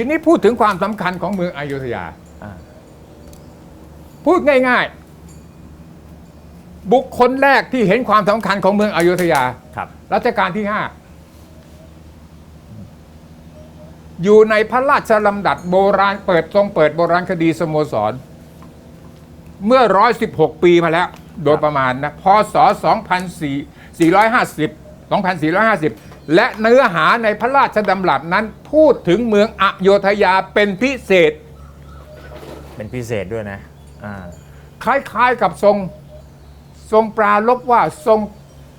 ทีนี้พูดถึงความสำคัญของเมืองอยุธยา อ่าพูดง่าย ๆ บุคคลแรกที่เห็นความสำคัญของเมืองอยุธยา ครับ รัชกาลที่ห้าอยู่ในพระราชลำดับโบราณเปิดทรงเปิดโบราณคดีสโมสร เมื่อ 116 ปีมาแล้ว โดยประมาณนะพศ 2450 2450 และเนื้อหาในพระราชดำรัสนั้นพูดถึงเมืองอโยธยาเป็นพิเศษ เป็นพิเศษด้วยนะอ่าคล้ายๆกับทรงทรงปราลบว่าทรง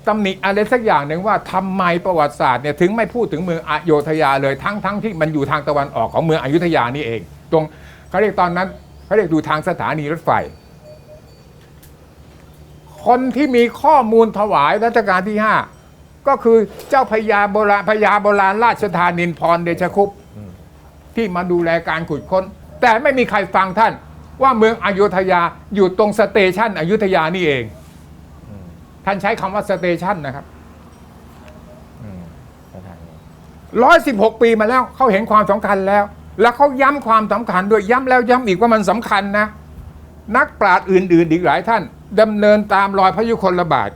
ตำหนิอะไรสักอย่างหนึ่งว่าทำไมประวัติศาสตร์เนี่ยถึงไม่พูดถึงเมืองอโยธยาเลยทั้งทั้งที่มันอยู่ทางตะวันออกของเมืองอยุธยานี่เอง ตรงเขาเรียกตอนนั้นเขาเรียกดูทางสถานีรถไฟ คนที่มีข้อมูลถวายรัชกาลที่5 ก็คือเจ้าพญาโบราณพญาโบราณราชธานินพรเดชคุปที่มาดูแลการขุดค้น แต่ไม่มีใครฟังท่าน ว่าเมืองอยุธยาอยู่ตรงสเตชันอยุธยานี่เอง ท่านใช้คำว่าสเตชันนะครับอืมสถานีร้อยสิบหกปีมาแล้วเขาเห็นความสำคัญแล้ว แล้วเขาย้ำความสำคัญด้วยย้ำแล้วย้ำอีกว่ามันสำคัญนะ นักปราชญ์อื่น ๆ อีกหลายท่านดำเนินตามรอยพระยุคลบาท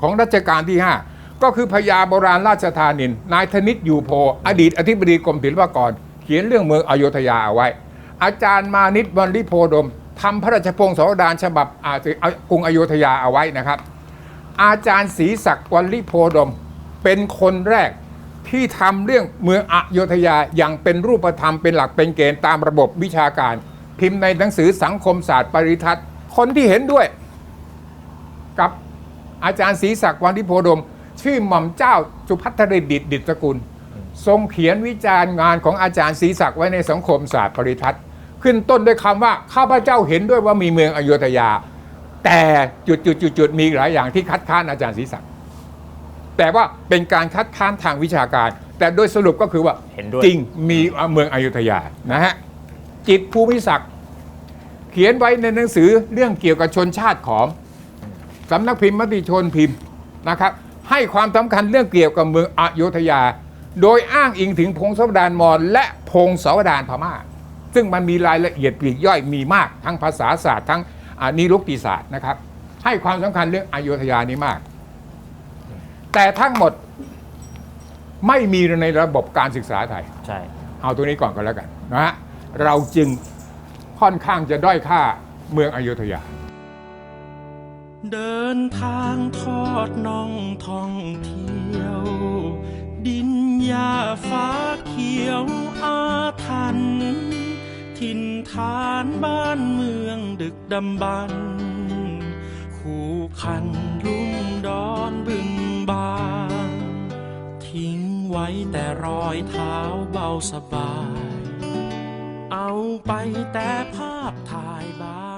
ของรัชกาลที่5 ก็คือพญาโบราณราชธานิน นายธนิตอยู่โพ อดีตอธิบดีกรมศิลปากร เขียนเรื่องเมืองอโยธยาเอาไว้ อาจารย์มานิตวันลิโพดมทำพระราชพงศาวดารฉบับอ่ากรุงอโยธยาเอาไว้นะครับ อาจารย์ศรีศักดิ์วัลลิโพดม เป็นคนแรกที่ทำเรื่องเมืองอโยธยาอย่างเป็นรูปธรรมเป็นหลักเป็นเกณฑ์ตามระบบวิชาการ พิมพ์ในหนังสือสังคมศาสตร์ปริทัศน์คนที่เห็นด้วย กับอาจารย์ศรีศักดิ์วัลลิโพดม ชื่อหม่อมเจ้าสุพัทรดิตดิตสกุล ทรงเขียนวิจารณ์งานของอาจารย์ศรีศักดิ์ไว้ในสังคมศาสตร์ปริทัศน์ ขึ้นต้นด้วยคำว่าข้าพเจ้าเห็นด้วยว่ามีเมืองอโยธยา แต่จุดจุดจุดจุดมีหลายอย่างที่คัดค้านอาจารย์ศรีศักดิ์แต่ว่าเป็นการคัดค้านทางวิชาการ แต่โดยสรุปก็คือว่าเห็นด้วย จริงมีเมืองอยุธยานะฮะจิตรภูมิศักดิ์เขียนไว้ในหนังสือเรื่องเกี่ยวกับชนชาติขอมสำนักพิมพ์มติชนพิมพ์นะครับ ให้ความสำคัญเรื่องเกี่ยวกับเมืองอยุธยา โดยอ้างอิงถึงพงศาวดารมอญและพงศาวดารพม่า ซึ่งมันมีรายละเอียดปลีกย่อยมีมาก ทั้งภาษาศาสตร์ทั้งอ่านิรุกติศาสตร์นะครับ ให้ความสำคัญเรื่องอยุธยานี้มาก แต่ทั้งหมดไม่มีในระบบการศึกษาไทย ใช่ เอาตัวนี้ก่อนก็แล้วกันนะฮะ เราจึงค่อนข้างจะด้อยค่าเมืองอยุธยา เดินทางทอดน่องท่องเที่ยว ดินหญ้าฟ้าเขียวอาทัน ถิ่นฐานบ้านเมืองดึกดำบรรคู่คันลุ่มดอนบึงบานทิ้งไว้แต่รอยเท้าเบาสบาย เอาไปแต่ภาพถ่ายบา